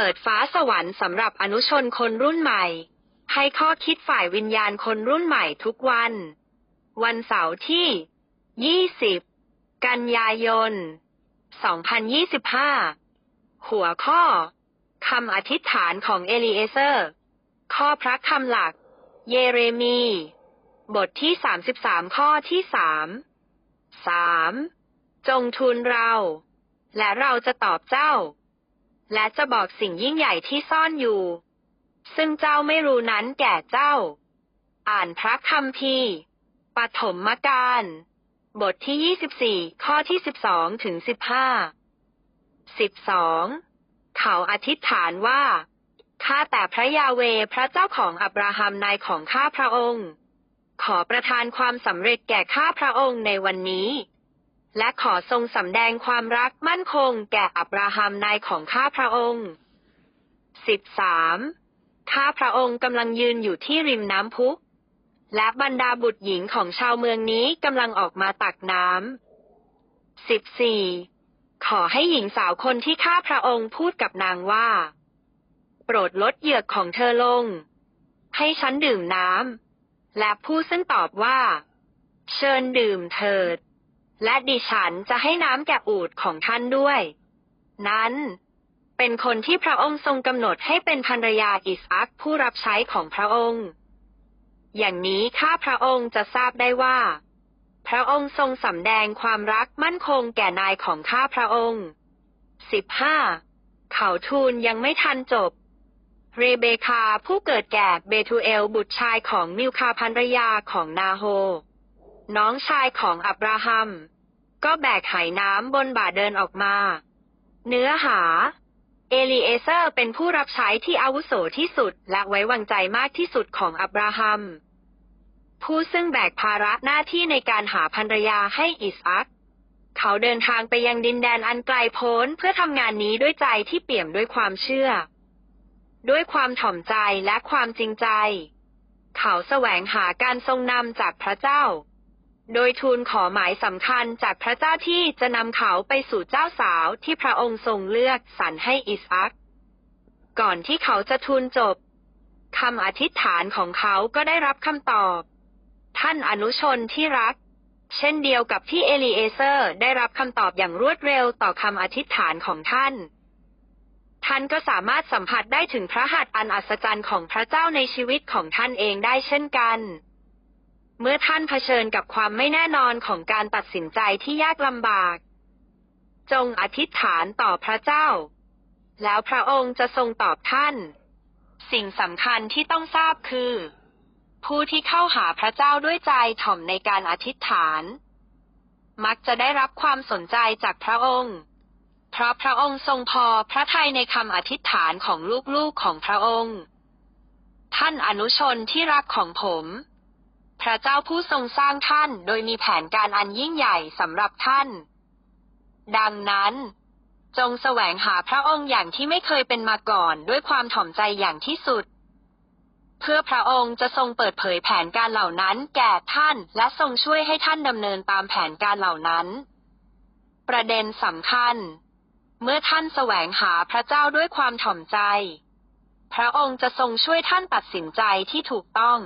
เปิดฟ้าสวรรค์สำหรับอนุชนคนรุ่นใหม่ ให้ข้อคิดฝ่ายวิญญาณคนรุ่นใหม่ทุกวัน วันเสาร์ที่ 20 กันยายน 2025 หัวข้อคำอธิษฐานของเอลีเอเซอร์ ข้อพระคำหลัก เยเรมี บทที่ 33 ข้อที่ 3 3. จงทูลเรา และเราจะตอบเจ้า และจะบอกสิ่งยิ่งใหญ่ที่ซ่อนอยู่ ซึ่งเจ้าไม่รู้นั้นแก่เจ้า อ่านพระคัมภีร์ปฐมกาลบทที่ 24 ข้อที่ 12 ถึง 15 12. เขาอธิษฐานว่า ข้าแต่พระยาเวพระเจ้าของอับราฮัมนายของข้าพระองค์ ขอประทานความสำเร็จแก่ข้าพระองค์ในวันนี้ และขอทรงสำแดงความรักมั่นคงแก่อับราฮัมนายของข้าพระองค์ 13. ข้าพระองค์กำลังยืนอยู่ที่ริมน้ำพุและบรรดาบุตรหญิงของชาวเมืองนี้กำลังออกมาตักน้ำ 14. ขอให้หญิงสาวคนที่ข้าพระองค์พูดกับนางว่า โปรดลดเหยือกของเธอลง ให้ฉันดื่มน้ำ และผู้ซึ่งตอบว่า เชิญดื่มเถิด และดิฉันจะให้น้ำแก่อูดของท่านด้วย นั้น เป็นคนที่พระองค์ทรงกำหนดให้เป็นภรรยาอิสอักผู้รับใช้ของพระองค์ อย่างนี้ข้าพระองค์จะทราบได้ว่า พระองค์ทรงสำแดงความรักมั่นคงแก่นายของข้าพระองค์ 15. เขาทูลยังไม่ทันจบ เรเบคาผู้เกิดแก่เบทูเอลบุตรชายของมิลคาภรรยาของนาโฮ น้องชายของอับราฮัม ก็แบกไหน้ำบนบ่าเดินออกมา เนื้อหา เอลีเอเซอร์เป็นผู้รับใช้ที่อาวุโสที่สุดและไว้วางใจมากที่สุดของอับราฮัม ผู้ซึ่งแบกภาระหน้าที่ในการหาภรรยาให้อิสอักเขาเดินทางไปยังดินแดนอันไกลโพ้นเพื่อทำงานนี้ด้วยใจที่เปี่ยมด้วยความเชื่อ ด้วยความถ่อมใจและความจริงใจ เขาแสวงหาการทรงนำจากพระเจ้า โดยทูลขอหมายสำคัญจากพระเจ้าที่จะนำเขาไปสู่เจ้าสาวที่พระองค์ทรงเลือกสรรให้อิสอัก ก่อนที่เขาจะทูลจบคำอธิษฐานของเขาก็ได้รับคำตอบ ท่านอนุชนที่รัก เช่นเดียวกับที่เอลีเอเซอร์ได้รับคำตอบอย่างรวดเร็วต่อคำอธิษฐานของท่าน ท่านก็สามารถสัมผัสได้ถึงพระหัตถ์อันอัศจรรย์ของพระเจ้าในชีวิตของท่านเองได้เช่นกัน เมื่อท่านเผชิญกับความไม่แน่นอนของการตัดสินใจที่ยากลำบาก จงอธิษฐานต่อพระเจ้า แล้วพระองค์จะทรงตอบท่าน สิ่งสำคัญที่ต้องทราบคือ ผู้ที่เข้าหาพระเจ้าด้วยใจถ่อมในการอธิษฐาน มักจะได้รับความสนใจจากพระองค์ เพราะพระองค์ทรงพอพระทัยในคำอธิษฐานของลูกๆของพระองค์ ท่านอนุชนที่รักของผม พระเจ้าผู้ทรงสร้างท่านโดยมีแผนการอันยิ่งใหญ่สำหรับท่าน ดังนั้น จงแสวงหาพระองค์อย่างที่ไม่เคยเป็นมาก่อนด้วยความถ่อมใจอย่างที่สุด เพื่อพระองค์จะทรงเปิดเผยแผนการเหล่านั้นแก่ท่านและทรงช่วยให้ท่านดำเนินตามแผนการเหล่านั้น ประเด็นสำคัญ เมื่อท่านแสวงหาพระเจ้าด้วยความถ่อมใจ พระองค์จะทรงช่วยท่านตัดสินใจที่ถูกต้อง